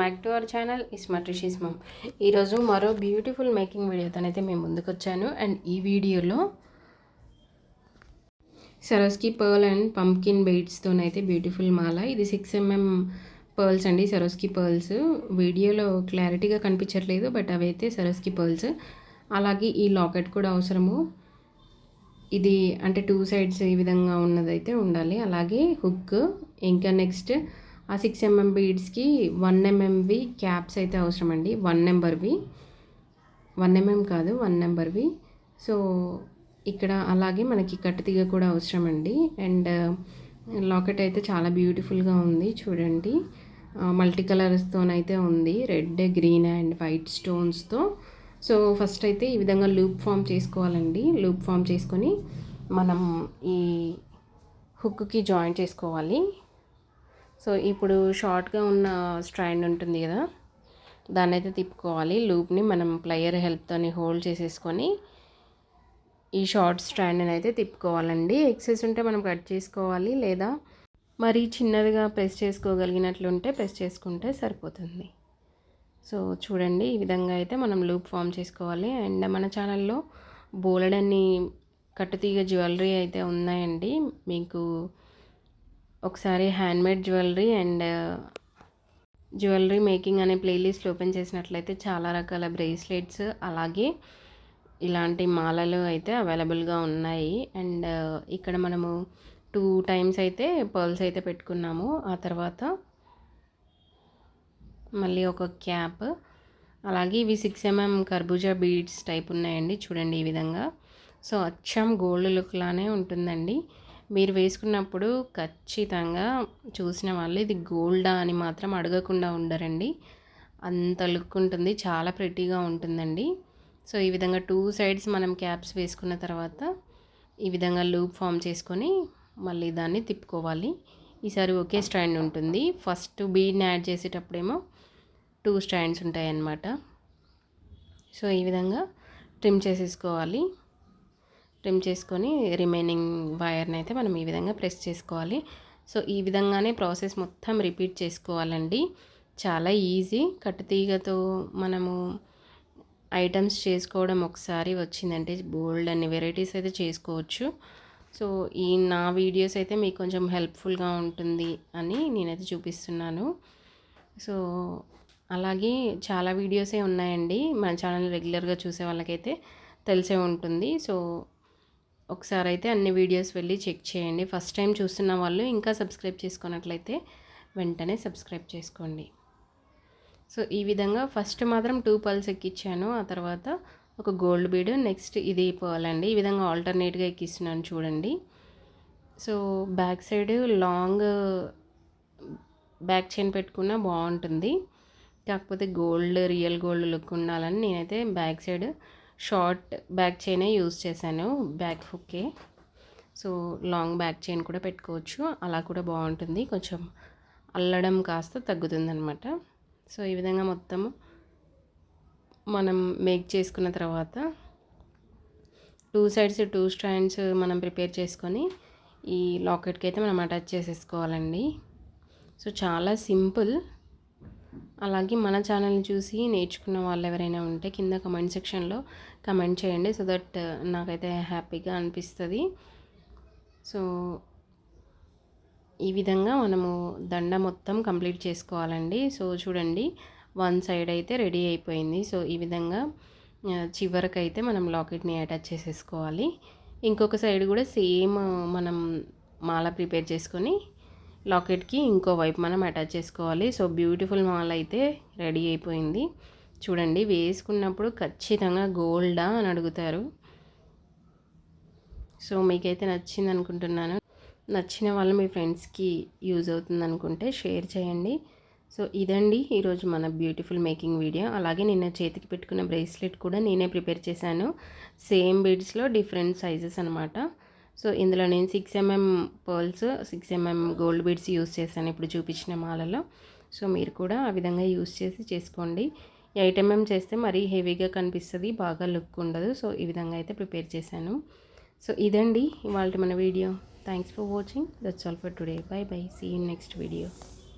Back to our channel ఇస్మట్రిషిస్ మమ్ ఈరోజు మరో బ్యూటిఫుల్ మేకింగ్ వీడియోతోనైతే మేము ముందుకు వచ్చాను అండ్ ఈ వీడియోలో సరోస్కి పర్ల్ అండ్ పంప్కిన్ బెయిడ్స్తోనైతే బ్యూటిఫుల్ మాల. ఇది సిక్స్ ఎంఎం పర్ల్స్ అండి సరోస్కి పర్ల్స్. వీడియోలో క్లారిటీగా కనిపించట్లేదు బట్ అవైతే సరోస్కి పర్ల్స్. అలాగే ఈ లాకెట్ కూడా అవసరము. ఇది అంటే టూ సైడ్స్ ఈ విధంగా ఉన్నదైతే ఉండాలి. అలాగే హుక్ ఇంకా నెక్స్ట్ ఆ సిక్స్ ఎంఎం బీడ్స్కి వన్ ఎంఎంవి క్యాప్స్ అయితే అవసరం అండి వన్ నెంబర్వి వన్ ఎంఎం కాదు వన్ నెంబర్వి సో ఇక్కడ అలాగే మనకి కట్టుతీగ కూడా అవసరం అండి అండ్ లాకెట్ అయితే చాలా బ్యూటిఫుల్గా ఉంది చూడండి. Uh, మల్టీ కలర్స్తోనైతే ఉంది రెడ్ గ్రీన్ అండ్ వైట్ స్టోన్స్తో సో ఫస్ట్ అయితే ఈ విధంగా లూప్ ఫామ్ చేసుకోవాలండి. లూప్ ఫామ్ చేసుకొని మనం ఈ హుక్కి జాయిన్ చేసుకోవాలి. సో ఇప్పుడు షార్ట్గా ఉన్న స్ట్రాండ్ ఉంటుంది కదా దాన్ని అయితే తిప్పుకోవాలి. లూప్ని మనం ప్లయర్ హెల్ప్తోని హోల్డ్ చేసేసుకొని ఈ షార్ట్ స్ట్రాండ్ని అయితే తిప్పుకోవాలండి. ఎక్సెస్ ఉంటే మనం కట్ చేసుకోవాలి లేదా మరీ చిన్నదిగా ప్రెస్ చేసుకోగలిగినట్లుంటే ప్రెస్ చేసుకుంటే సరిపోతుంది. సో చూడండి ఈ విధంగా అయితే మనం లూప్ ఫామ్ చేసుకోవాలి. అండ్ మన ఛానల్లో బోలెడన్ని కట్టుతీగ జ్యువెలరీ అయితే ఉన్నాయండి. మీకు ఒకసారి handmade jewellery and jewellery making అనే ప్లేలిస్ట్ ఓపెన్ చేసినట్లయితే చాలా రకాల బ్రేస్లెట్స్ అలాగే ఇలాంటి మాలలు అయితే అవైలబుల్గా ఉన్నాయి. అండ్ ఇక్కడ మనము టూ టైమ్స్ అయితే పర్ల్స్ అయితే పెట్టుకున్నాము. ఆ తర్వాత మళ్ళీ ఒక క్యాప్. అలాగే ఇవి సిక్స్ ఎంఎం కర్బూజా బీడ్స్ టైప్ ఉన్నాయండి చూడండి ఈ విధంగా. సో అచ్చం గోల్డ్ లుక్ లానే ఉంటుందండి. మీరు వేసుకున్నప్పుడు ఖచ్చితంగా చూసిన వాళ్ళు ఇది గోల్డా అని మాత్రం అడగకుండా ఉండరండి. అంత లుక్ ఉంటుంది చాలా ప్రెట్టీగా ఉంటుందండి. సో ఈ విధంగా టూ సైడ్స్ మనం క్యాప్స్ వేసుకున్న తర్వాత ఈ విధంగా లూప్ ఫామ్ చేసుకొని మళ్ళీ దాన్ని తిప్పుకోవాలి. ఈసారి ఒకే స్టాండ్ ఉంటుంది. ఫస్ట్ బీడ్ని యాడ్ చేసేటప్పుడేమో టూ స్టాండ్స్ ఉంటాయన్నమాట. సో ఈ విధంగా ట్రిమ్ చేసేసుకోవాలి. ట్రిమ్ చేసుకొని రిమైనింగ్ వైర్ని అయితే మనం ఈ విధంగా ప్రెస్ చేసుకోవాలి. సో ఈ విధంగానే ప్రాసెస్ మొత్తం రిపీట్ చేసుకోవాలండి. చాలా ఈజీ. కట్టుతీగతో మనము ఐటమ్స్ చేసుకోవడం ఒకసారి వచ్చిందంటే బోల్డ్ అన్ని వెరైటీస్ అయితే చేసుకోవచ్చు. సో ఈ నా వీడియోస్ అయితే మీకు కొంచెం హెల్ప్ఫుల్గా ఉంటుంది అని నేనైతే చూపిస్తున్నాను. సో అలాగే చాలా వీడియోసే ఉన్నాయండి. మన ఛానల్ రెగ్యులర్గా చూసే వాళ్ళకైతే తెలిసే ఉంటుంది. సో ఒకసారి అయితే అన్ని వీడియోస్ వెళ్ళి చెక్ చేయండి. ఫస్ట్ టైం చూస్తున్న వాళ్ళు ఇంకా సబ్స్క్రైబ్ చేసుకున్నట్లయితే వెంటనే సబ్స్క్రైబ్ చేసుకోండి. సో ఈ విధంగా ఫస్ట్ మాత్రం టూ పల్స్ ఎక్కించాను ఆ తర్వాత ఒక గోల్డ్ బీడ్ నెక్స్ట్ ఇది పోవాలండి ఈ విధంగా ఆల్టర్నేట్గా ఎక్కిస్తున్నాను చూడండి. So back side long back chain పెట్టుకున్న బాగుంటుంది. కాకపోతే గోల్డ్ రియల్ గోల్డ్ లుక్ ఉండాలని నేనైతే బ్యాక్ సైడ్ షార్ట్ బ్యాక్ చైనే యూజ్ చేశాను బ్యాక్ హుక్కే. సో లాంగ్ బ్యాక్ చైన్ కూడా పెట్టుకోవచ్చు. అలా కూడా బాగుంటుంది. కొంచెం అల్లడం కాస్త తగ్గుతుందనమాట సో ఈ విధంగా మొత్తము మనం మేక్ చేసుకున్న తర్వాత టూ సైడ్స్ టూ స్ట్రాండ్స్ మనం ప్రిపేర్ చేసుకొని ఈ లాకెట్కి అయితే మనం అటాచ్ చేసేసుకోవాలండి. సో చాలా సింపుల్. అలాగే మన ఛానల్ని చూసి నేర్చుకున్న వాళ్ళు ఎవరైనా ఉంటే కింద కమెంట్ సెక్షన్లో కమెంట్ చేయండి. సో దట్ uh, నాకైతే హ్యాపీగా అనిపిస్తుంది. సో ఈ విధంగా మనము దండ మొత్తం కంప్లీట్ చేసుకోవాలండి. సో చూడండి వన్ సైడ్ అయితే రెడీ అయిపోయింది. సో ఈ విధంగా uh, చివరికైతే మనం లాకెట్ని అటాచ్ చేసేసుకోవాలి. ఇంకొక సైడ్ కూడా సేమ్ మనం మాల ప్రిపేర్ చేసుకొని లాకెట్కి ఇంకో వైపు మనం అటాచ్ చేసుకోవాలి. సో బ్యూటిఫుల్ మాల్ అయితే రెడీ అయిపోయింది. చూడండి వేసుకున్నప్పుడు ఖచ్చితంగా గోల్డా అని అడుగుతారు. సో మీకైతే నచ్చింది అనుకుంటున్నాను. నచ్చిన వాళ్ళు మీ ఫ్రెండ్స్కి యూజ్ అవుతుంది అనుకుంటే షేర్ చేయండి. సో ఇదండి ఈరోజు మన బ్యూటిఫుల్ మేకింగ్ వీడియో. అలాగే నిన్న చేతికి పెట్టుకున్న బ్రేస్లెట్ కూడా నేనే ప్రిపేర్ చేశాను. సేమ్ బీడ్స్లో డిఫరెంట్ సైజెస్ అనమాట సో ఇందులో నేను six mm pearls six mm gold beads use చేశాను ఇప్పుడు చూపించిన మాలలో సో మీరు కూడా ఆ విధంగా యూస్ చేసి చేసుకోండి. ఎయిట్ ఎంఎం చేస్తే మరీ హెవీగా కనిపిస్తుంది బాగా లుక్ ఉండదు. సో ఈ విధంగా అయితే ప్రిపేర్ చేశాను. సో ఇదండి ఇవాళ మన video. Thanks for watching that's all for today bye bye see in next video